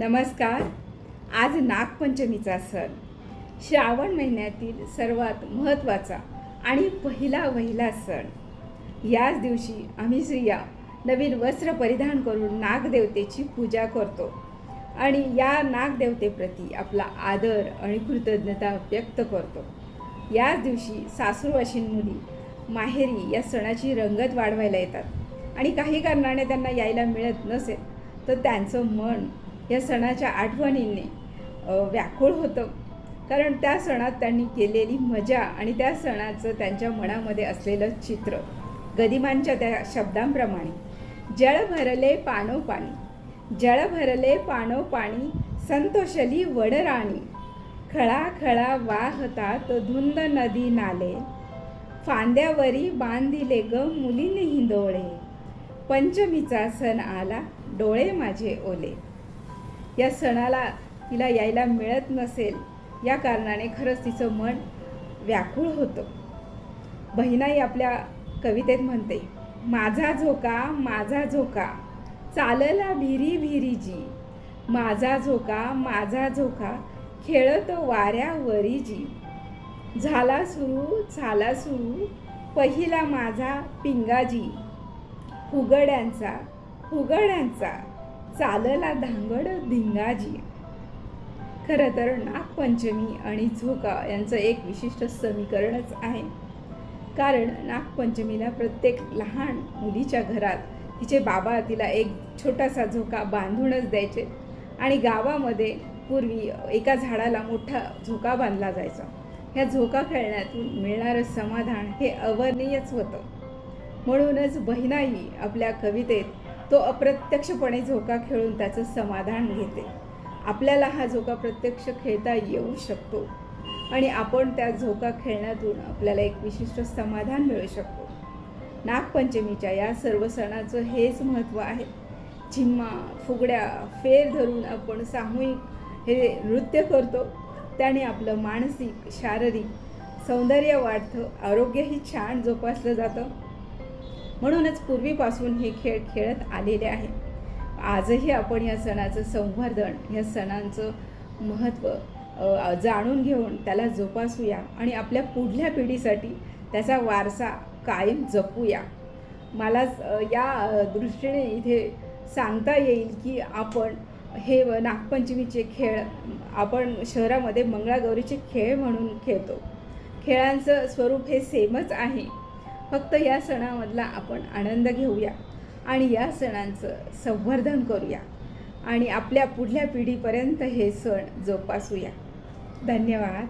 नमस्कार. आज नागपंचमीचा सण. श्रावण महिन्यातील सर्वात महत्त्वाचा आणि पहिला वहिला सण. याच दिवशी आम्ही स्त्रिया नवीन वस्त्र परिधान करून नागदेवतेची पूजा करतो आणि या नागदेवतेप्रती आपला आदर आणि कृतज्ञता व्यक्त करतो. याच दिवशी सासूरवाशीन मुली माहेरी या सणाची रंगत वाढवायला येतात आणि काही कारणाने त्यांना यायला मिळत नसेल तर त्यांचं मन या सणाच्या आठवणींनी व्याकुळ होतं. कारण त्या सणात त्यांनी केलेली मजा आणि त्या सणाचं त्यांच्या मनामध्ये असलेलं चित्र गदिमांच्या त्या शब्दांप्रमाणे जळ भरले पानो पाणी जळ भरले पानो पाणी संतोषली वडराणी खळा खळा वाहतात धुंद नदी नाले फांद्यावरी बांधिले ग मुलीने हिंदोळे पंचमीचा सण आला डोळे माझे ओले. या सणाला तिला यायला मिळत नसेल या कारणाने खरंच तिचं मन व्याकुळ होतं. बहिणाई आपल्या कवितेत म्हणते माझा झोका माझा झोका चालला भिरी भिरीजी. माझा झोका माझा झोका खेळत वाऱ्यावरी जी झाला सुरू झाला सुरू पहिला माझा पिंगाजी. फुगड्यांचा फुगड्यांचा चालला धांगड धिंगाजी. खरं तर नागपंचमी आणि झोका यांचं एक विशिष्ट समीकरणच आहे. कारण नागपंचमीला प्रत्येक लहान मुलीच्या घरात तिचे बाबा तिला एक छोटासा झोका बांधूनच द्यायचे आणि गावामध्ये पूर्वी एका झाडाला मोठा झोका बांधला जायचा. ह्या झोका खेळण्यातून मिळणारं समाधान हे अवर्णीयच होतं. म्हणूनच बहिणाई आपल्या कवितेत तो अप्रत्यक्षपणे झोका खेळून त्याचं समाधान घेते. आपल्याला हा झोका प्रत्यक्ष खेळता येऊ शकतो आणि आपण त्या झोका खेळण्यातून आपल्याला एक विशिष्ट समाधान मिळू शकतो. नागपंचमीच्या या सर्व सणाचं हेच महत्त्व आहे. झिम्मा फुगड्या फेर धरून आपण सामूहिक हे नृत्य करतो. त्याने आपलं मानसिक शारीरिक सौंदर्य वाढतं आरोग्यही छान जोपासलं जातं. म्हणूनच पूर्वीपासून हे खेळ खेळत आलेले आहे. आजही आपण या सणाचं संवर्धन या सणांचं महत्त्व जाणून घेऊन त्याला जोपासूया आणि आपल्या पुढल्या पिढीसाठी त्याचा वारसा कायम जपूया. मला या दृष्टीने इथे सांगता येईल की आपण हे नागपंचमीचे खेळ आपण शहरामध्ये मंगळागौरीचे खेळ म्हणून खेळतो. खेळांचं स्वरूप हे सेमच आहे. फक्त या सणामधला आपण आनंद घेऊया आणि या सणांचं संवर्धन करूया आणि आपल्या पुढल्या पिढीपर्यंत हे सण जोपासूया. धन्यवाद.